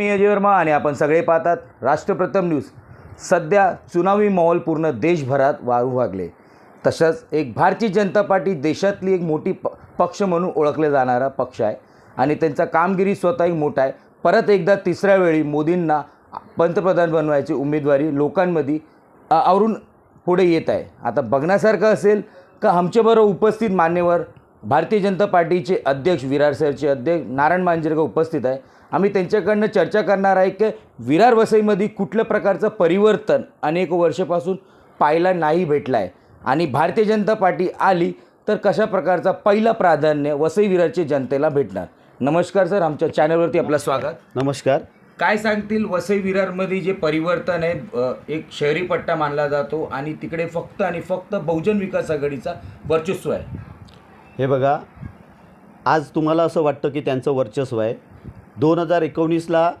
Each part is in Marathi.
मी अजय वर्मा आणि आपण सगळे पाहतात राष्ट्रप्रथम न्यूज. सध्या चुनावी माहोल पूर्ण देशभरात वाळू लागले तसंच एक भारतीय जनता पार्टी देशातली एक मोठी प पक्ष म्हणून ओळखले जाणारा पक्ष आहे आणि त्यांचा कामगिरी स्वतःही मोठा आहे. परत एकदा तिसऱ्या वेळी मोदींना पंतप्रधान बनवायची उमेदवारी लोकांमध्ये आवरून पुढे येत आहे. आता बघण्यासारखं असेल का आमच्याबरोबर उपस्थित मान्यवर भारतीय जनता पार्टीचे अध्यक्ष विरार सरचे अध्यक्ष नारायण मांजरेकर उपस्थित आहे. आम्ही त्यांच्याकडनं चर्चा करणार आहे की विरार वसईमध्ये कुठल्या प्रकारचं परिवर्तन अनेक वर्षापासून पाहायला नाही भेटलं आहे आणि भारतीय जनता पार्टी आली तर कशा प्रकारचा पहिला प्राधान्य वसई विरारच्या जनतेला भेटणार? नमस्कार सर आमच्या चॅनलवरती आपलं स्वागत. नमस्कार. काय सांगतील वसई विरारमध्ये जे परिवर्तन आहे? एक शहरी पट्टा मानला जातो आणि तिकडे फक्त आणि फक्त बहुजन विकास आघाडीचा वर्चस्व आहे. हे बघा आज तुम्हाला असं वाटतं की त्यांचं वर्चस्व आहे. दोन हजार एकोणीसला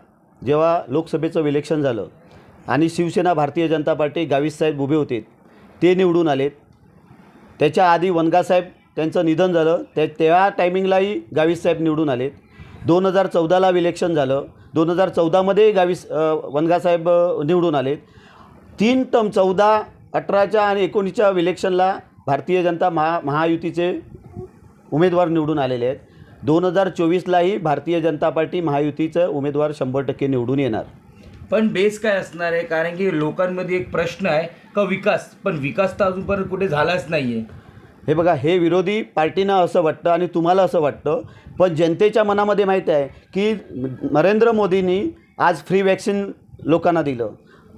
जेव्हा लोकसभेचं इलेक्शन झालं आणि शिवसेना भारतीय जनता पार्टी गावीससाहेब उभे होते ते निवडून आलेत. त्याच्या आधी वनगासाहेब त्यांचं निधन झालं त्या त्या टायमिंगलाही गावीससाहेब निवडून आलेत. दोन हजार चौदाला इलेक्शन झालं दोन हजार चौदामध्ये गावीस वनगासाहेब निवडून आलेत. तीन टम चौदा अठराच्या आणि एकोणीसच्या इलेक्शनला भारतीय जनता महा महायुतीचे उमेदवार निवडून आलेले आहेत. दोन हजार चोवीसलाही भारतीय जनता पार्टी महायुतीचं उमेदवार शंभर टक्के निवडून येणार. पण बेस काय असणार आहे? कारण की लोकांमध्ये एक प्रश्न आहे का विकास? पण विकास तर अजूनपर्यंत कुठे झालाच नाही आहे हे बघा हे विरोधी पार्टींना असं वाटतं आणि तुम्हाला असं वाटतं पण जनतेच्या मनामध्ये माहीत आहे की नरेंद्र मोदींनी आज फ्री वॅक्सिन लोकांना दिलं.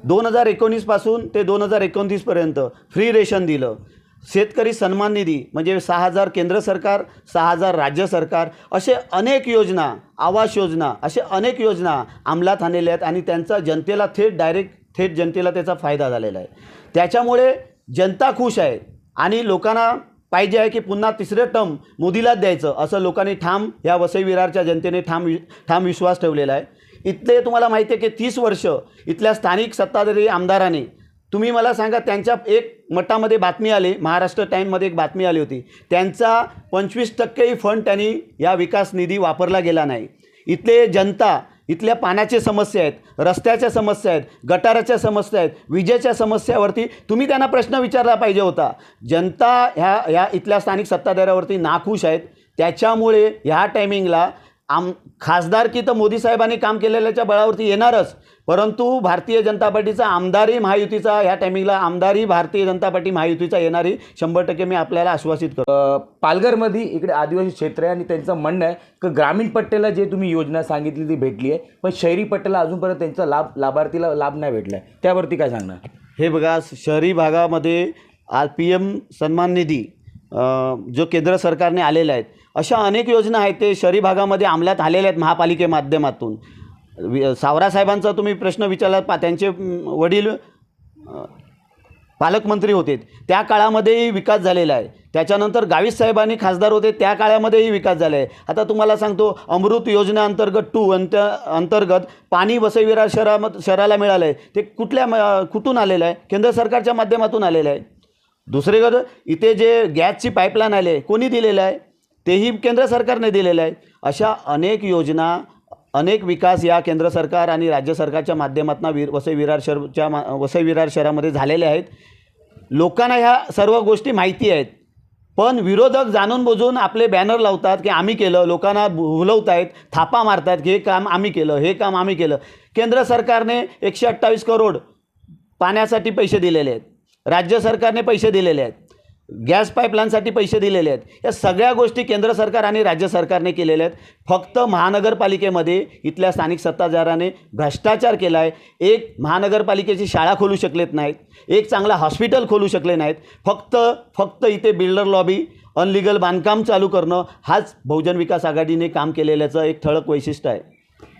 दोन हजार एकोणीसपासून ते दोन हजार एकोणतीसपर्यंत फ्री रेशन दिलं. शेतकरी सन्मान निधी म्हणजे सहा हजार केंद्र सरकार सहा हजार राज्य सरकार असे अनेक योजना आवास योजना असे अनेक योजना अंमलात आणलेल्या आहेत आणि त्यांचा जनतेला थेट डायरेक्ट थेट जनतेला त्याचा फायदा झालेला आहे. त्याच्यामुळे जनता खुश आहे आणि लोकांना पाहिजे आहे की पुन्हा तिसरे टर्म मोदीलाच द्यायचं असं लोकांनी ठाम या वसई विरारच्या जनतेने ठाम वि ठाम विश्वास ठेवलेला आहे. इथले तुम्हाला माहिती आहे की तीस वर्ष इथल्या स्थानिक सत्ताधारी आमदारांनी तुम्ही मला सांगा त्यांच्या एक मठामध्ये बातमी आली महाराष्ट्र टाईममध्ये एक बातमी आली होती. त्यांचा पंचवीस टक्केही फंड त्यांनी या विकास निधी वापरला गेला नाही. इथले जनता इथल्या पाण्याच्या समस्या आहेत रस्त्याच्या समस्या आहेत गटाराच्या समस्या आहेत विजेच्या समस्यावरती तुम्ही त्यांना प्रश्न विचारला पाहिजे होता. जनता ह्या ह्या इथल्या स्थानिक सत्ताधाऱ्यावरती नाखुश आहेत. त्याच्यामुळे ह्या टायमिंगला आम खासदारकी तर मोदी साहेबांनी काम केलेल्याच्या बळावरती येणारच. परंतु भारतीय जनता पार्टीचा आमदारही महायुतीचा ह्या टायमिंगला आमदारही भारतीय जनता पार्टी महायुतीचा येणारी. शंभर टक्के मी आपल्याला आश्वासित करतो. पालघरमध्ये इकडे आदिवासी क्षेत्र आहे आणि त्यांचं म्हणणं आहे की ग्रामीण पट्ट्याला जे तुम्ही योजना सांगितली ती भेटली आहे. पण शहरी पट्ट्याला अजूनपर्यंत त्यांचा लाभ लाभार्थीला लाभ नाही भेटला आहे. त्यावरती काय सांगणार? हे बघा शहरी भागामध्ये आज पी एम सन्मान निधी जो केंद्र सरकारने आलेला आहेत अशा अनेक योजना आहेत ते शहरी भागामध्ये अंमलात आलेल्या आहेत महापालिके माध्यमातून. वि- सावरासाहेबांचा तुम्ही प्रश्न विचारला पा त्यांचे वडील पालकमंत्री होते. त्या काळामध्येही विकास झालेला आहे. त्याच्यानंतर गावित साहेबांनी खासदार होते त्या काळामध्येही विकास झाला आहे. आता तुम्हाला सांगतो अमृत योजना अंतर्गत टू अंत अंतर्गत पाणी वसईविरा शहराम शहराला मिळालं आहे. ते कुठल्या म- कुठून आलेलं आहे? केंद्र सरकारच्या माध्यमातून आलेलं आहे. दुसरीकडं इथे जे गॅसची पाईपलाईन आले कोणी दिलेलं आहे? तेही केंद्र सरकारने दिलेलं आहे अशा अनेक योजना अनेक विकास या केंद्र सरकार आणि राज्य सरकारच्या माध्यमातून वीर वसई विरार शहरच्या मा वसई विरार शहरामध्ये झालेल्या आहेत. लोकांना ह्या सर्व गोष्टी माहिती आहेत. पण विरोधक जाणून बुजून आपले बॅनर लावतात की आम्ही केलं लोकांना भुलवत आहेत थापा मारतात की हे काम आम्ही केलं हे काम आम्ही केलं. केंद्र सरकारने एकशे अठ्ठावीस करोड पाण्यासाठी पैसे दिलेले आहेत. राज्य सरकारने पैसे दिलेले आहेत. गॅस पाईपलाईनसाठी पैसे दिलेले आहेत. या सगळ्या गोष्टी केंद्र सरकार आणि राज्य सरकारने केलेल्या आहेत. फक्त महानगरपालिकेमध्ये इथल्या स्थानिक सत्ताधाराने भ्रष्टाचार केला आहे एक महानगरपालिकेची शाळा खोलू शकलेत नाहीत. एक चांगला हॉस्पिटल खोलू शकले नाहीत. फक्त फक्त इथे बिल्डर लॉबी अनलिगल बांधकाम चालू करणं हाच बहुजन विकास आघाडीने काम केलेल्याचं एक ठळक वैशिष्ट्य आहे.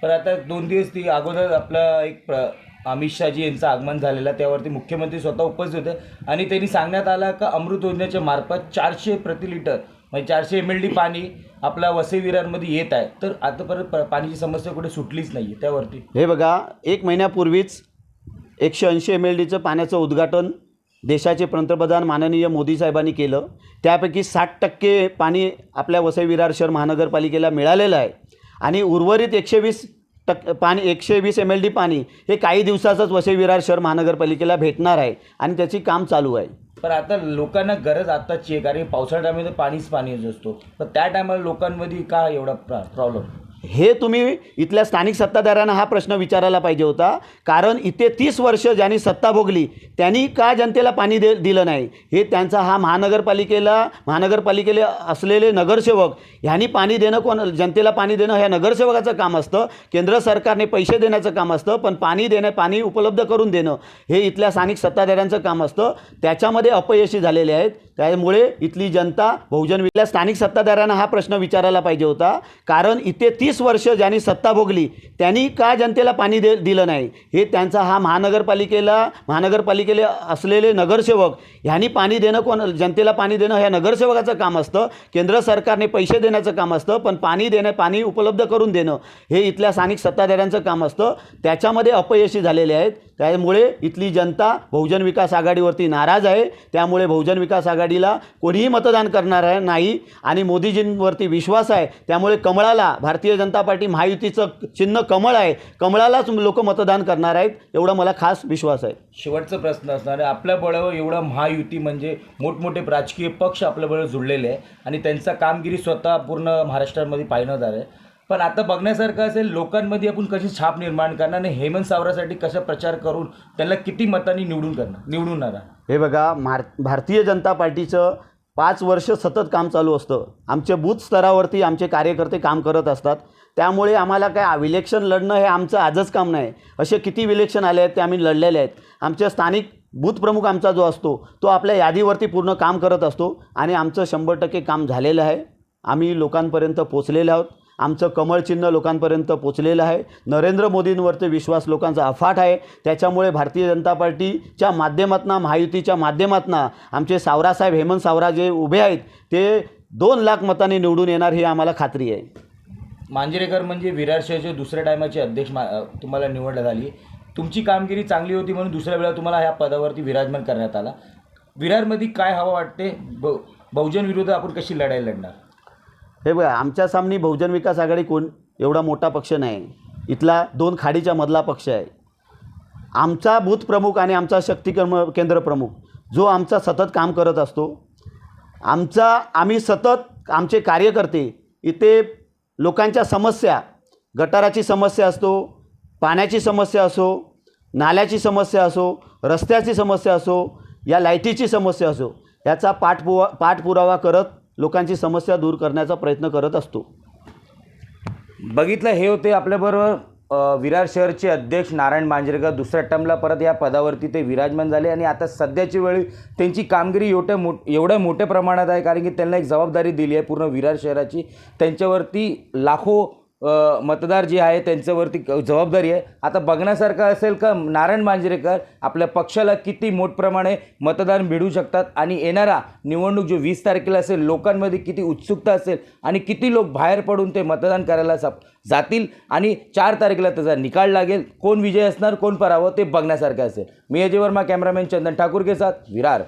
पण आता दोन दिवस ती अगोदर आपलं एक प्र अमित शहाजी यांचं आगमन झालेलं आहे, त्यावरती मुख्यमंत्री स्वतः उपस्थित होते. आणि त्यांनी सांगण्यात आला का अमृत योजनेच्या मार्फत चारशे प्रति लिटर म्हणजे चारशे एम एल डी पाणी आपल्या वसई विरारमध्ये येत आहे. तर आतापर्यंत प- पाण्याची समस्या कुठे सुटलीच नाही आहे त्यावरती. हे बघा एक महिन्यापूर्वीच एकशे ऐंशी एम एल डीचं पाण्याचं उद्घाटन देशाचे पंतप्रधान माननीय मोदी साहेबांनी केलं. त्यापैकी साठ टक्के पाणी आपल्या वसई विरार शहर महानगरपालिकेला मिळालेलं आहे. आणि उर्वरित एकशे वीस टक पाणी एकशे वीस एम एल डी पाणी हे काही दिवसाचंच वसई विरार शहर महानगरपालिकेला भेटणार आहे आणि त्याची काम चालू आहे. पण आता लोकांना गरज आत्ताची आहे कारण पावसाळ्या टायमध्ये पाणीच पाणी असतो. तर त्या टायमाला लोकांमध्ये का एवढा प्रॉब्लेम हे तुम्ही इथल्या स्थानिक सत्ताधाऱ्यांना हा प्रश्न विचारायला पाहिजे होता. कारण इथे तीस वर्ष ज्यांनी सत्ता भोगली त्यांनी का जनतेला पाणी दे दिलं नाही? हे त्यांचा हा महानगरपालिकेला महानगरपालिकेला असलेले नगरसेवक ह्यांनी पाणी देणं कोण जनतेला पाणी देणं हे नगरसेवकाचं काम असतं. केंद्र सरकारने पैसे देण्याचं काम असतं पण पाणी देणं पाणी उपलब्ध करून देणं हे इथल्या स्थानिक सत्ताधाऱ्यांचं काम असतं. त्याच्यामध्ये अपयशी झालेले आहेत. त्यामुळे इथली जनता बहुजन विकल्या स्थानिक सत्ताधाऱ्यांना हा प्रश्न विचारायला पाहिजे होता. कारण इथे तीस वर्ष ज्यांनी सत्ता भोगली त्यांनी का जनतेला पाणी दे दिलं नाही? हे त्यांचा हा महानगरपालिकेला महानगरपालिकेला असलेले नगरसेवक ह्यांनी पाणी देणं कोण जनतेला पाणी देणं हे नगरसेवकाचं काम असतं. केंद्र सरकारने पैसे देण्याचं काम असतं पण पाणी देणं पाणी उपलब्ध करून देणं हे इथल्या स्थानिक सत्ताधाऱ्यांचं काम असतं. त्याच्यामध्ये अपयशी झालेले आहेत. त्यामुळे इथली जनता बहुजन विकास आघाडीवरती नाराज आहे. त्यामुळे बहुजन विकास आघाडीला कोणीही मतदान करणार आहे नाही. आणि मोदीजींवरती विश्वास आहे. त्यामुळे कमळाला भारतीय जनता पार्टी महायुतीचं चिन्ह कमळ आहे. कमळालाच लोक मतदान करणार आहेत एवढा मला खास विश्वास आहे. शेवटचा प्रश्न असणार आहे. आपल्या बळावर एवढा महायुती म्हणजे मोठमोठे राजकीय पक्ष आपल्या बळावर जुळलेले आहे आणि त्यांचा कामगिरी स्वतः पूर्ण महाराष्ट्रामध्ये पाहिलं जात आहे. पण आता बघण्यासारखं असेल लोकांमध्ये आपण कशी छाप निर्माण करणार आणि हेमंत सावरासाठी कसा प्रचार करून त्यांना किती मतांनी निवडून करणार निवडून आणणार हे बघा मार भारतीय जनता पार्टीचं पाच वर्ष सतत काम चालू असतं. आमच्या बूथ स्तरावरती आमचे कार्यकर्ते काम करत असतात. त्यामुळे आम्हाला काय विलेक्शन लढणं हे आमचं आजच काम नाही. असे किती विलेक्शन आले आहेत ते आम्ही लढलेले आहेत. आमच्या स्थानिक बूथ प्रमुख आमचा जो असतो तो आपल्या यादीवरती पूर्ण काम करत असतो आणि आमचं शंभर टक्के काम झालेलं आहे. आम्ही लोकांपर्यंत पोचलेले आहोत. आमचं कमळचिन्ह लोकांपर्यंत पोचलेलं आहे. नरेंद्र मोदींवरती विश्वास लोकांचा अफाट आहे. त्याच्यामुळे भारतीय जनता पार्टीच्या माध्यमातून महायुतीच्या माध्यमातून आमचे सावरासाहेब हेमंत सावरा जे उभे आहेत ते दोन लाख मतांनी निवडून येणार ही आम्हाला खात्री आहे. मांजरेकर म्हणजे विरार शहरचे दुसऱ्या टायमाचे अध्यक्ष मा तुम्हाला निवडण्यात आली. तुमची कामगिरी चांगली होती म्हणून दुसऱ्या वेळा तुम्हाला ह्या पदावरती विराजमान करण्यात आला. विरारमध्ये काय हवं वाटते? ब बहुजन विरुद्ध आपण कशी लढाई लढणार? हे बघा आमच्या सामनी बहुजन विकास आघाडी कोण? एवढा मोठा पक्ष नाही. इथला दोन खाडीच्या मधला पक्ष आहे. आमचा बूथ प्रमुख आणि आमचा शक्ती कर्म केंद्र प्रमुख जो आमचा सतत काम करत असतो. आमचा आम्ही सतत आमचे कार्यकर्ते इथे लोकांच्या समस्या गटाराची समस्या असतो पाण्याची समस्या असो नाल्याची समस्या असो रस्त्याची समस्या असो या लाईटीची समस्या असो याचा पाठपुवा पाठपुरावा करत लोकांची समस्या दूर करण्याचा प्रयत्न करत असतो. बघितलं हे होते आपल्याबरोबर विरार शहरचे अध्यक्ष नारायण मांजरेकर. दुसऱ्या टर्मला परत या पदावरती ते विराजमान झाले आणि आता सध्याच्या वेळी त्यांची कामगिरी एवढ्या मो एवढ्या मोठ्या प्रमाणात आहे कारण की त्यांना एक जबाबदारी दिली आहे पूर्ण विरार शहराची. त्यांच्यावरती लाखो मतदार जे आहे त्यांच्यावरती जबाबदारी आहे. आता बघण्यासारखं असेल का नारायण मांजरेकर आपल्या पक्षाला किती मोठप्रमाणे मतदान मिळू शकतात आणि येणारा निवडणूक जो वीस तारखेला असेल लोकांमध्ये किती उत्सुकता असेल आणि किती लोक बाहेर पडून ते मतदान करायला सा जातील आणि चार तारखेला त्याचा निकाल लागेल. कोण विजय असणार कोण परावं ते बघण्यासारखं असेल. मी अजय वर्मा कॅमेरामॅन चंदन ठाकूर के साथ विरार.